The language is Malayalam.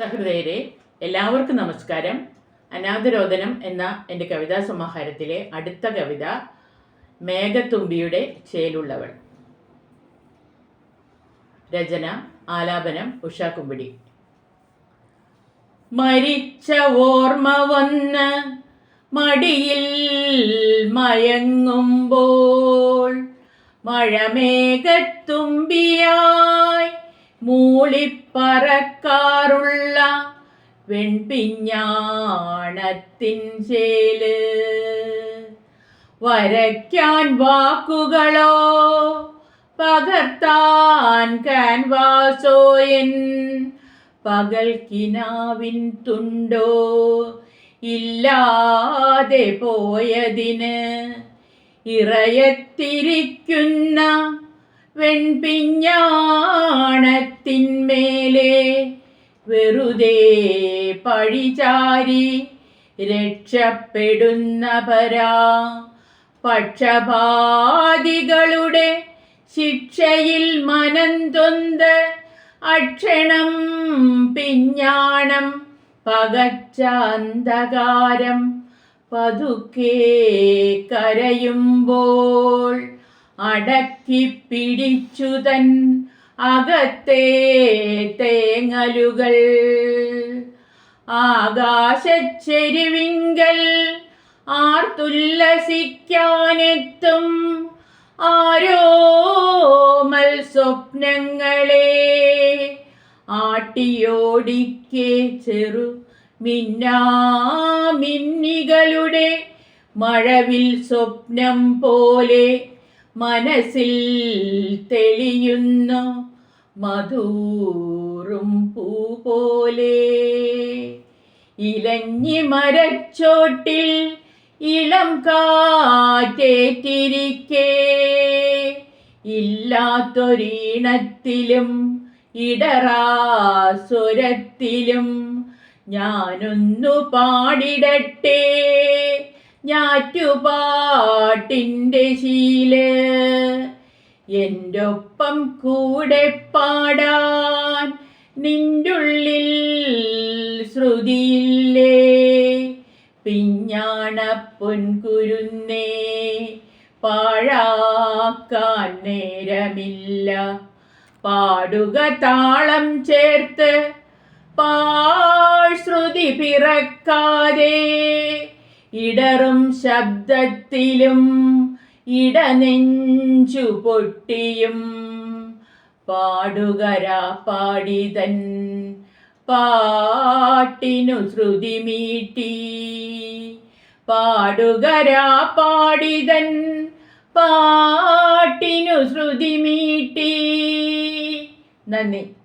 സഹൃദയരെ എല്ലാവർക്കും നമസ്കാരം. അനാഥരോധനം എന്ന എന്റെ കവിതാ സമാഹാരത്തിലെ അടുത്ത കവിത മേഘത്തുമ്പിയുടെ ചേലുള്ളവൾ. രചന ആലാപനം ഉഷാക്കുമ്പിടി കുമ്പിടി. മരിച്ച ഓർമ്മ വന്ന് മടിയിൽ മയങ്ങുമ്പോൾ മഴമേഘത്തുമ്പിയായി മൂളിപ്പറക്കാറുള്ള വെൺപിഞ്ഞാണത്തിൻ ചേൽ. വരയ്ക്കാൻ വാക്കുകളോ പകർത്താൻ കാൻവാസോയൻ പകൽ കിനാവിൻ തുണ്ടോ ഇല്ലാതെ പോയതിന് ഇറയത്തിരിക്കുന്ന വെൺപിഞ്ഞാണത്തിന്മേലെ വെറുതെ പഴിചാരി രക്ഷപ്പെടുന്ന പരാ പക്ഷപാതികളുടെ ശിക്ഷയിൽ മനന്തൊന്ത് അക്ഷണം പിഞ്ഞാണം പകച്ച അന്ധകാരം പതുക്കെ കരയുമ്പോൾ അടക്കി പിടിച്ചു തൻ അകത്തെ തേങ്ങലുകൾ. ആകാശച്ചെരുവിങ്കൽ ആർത്തുല്ലസിക്കാനെത്തും ആരോമൽ സ്വപ്നങ്ങളെ ആട്ടിയോടിക്കെ ചെറു മിന്നാമിന്നികളുടെ മഴവിൽ സ്വപ്നം പോലെ മനസ്സിൽ തെളിയുന്നു മധൂറും പൂ പോലെ ഇലഞ്ഞി മരച്ചോട്ടിൽ ഇളം കാറ്റേറ്റിരിക്കേ. ഇല്ലാത്തൊരീണത്തിലും ഇടറാസുരത്തിലും ഞാനൊന്നു പാടിടട്ടെ. ഞാറ്റുപാട്ടിന്റെ ശീല. എന്റെ ഒപ്പം കൂടെ പാടാൻ നിന്റുള്ളിൽ ശ്രുതിയില്ലേ? പിഞ്ഞാണ പൊൻകുരുന്നേ പാഴാക്കാൻ നേരമില്ല. പാടുക താളം ചേർത്ത് ശ്രുതി പിറക്കാതെ ഇടറും ശബ്ദത്തിലും ഇടനെഞ്ചു പൊട്ടിയും. പാടുകരാ പാടിതൻ പാട്ടിനു ശ്രുതി മീട്ടി. പാടുകരാ പാടിതൻ പാട്ടിനു ശ്രുതി മീട്ടി. നന്ദി.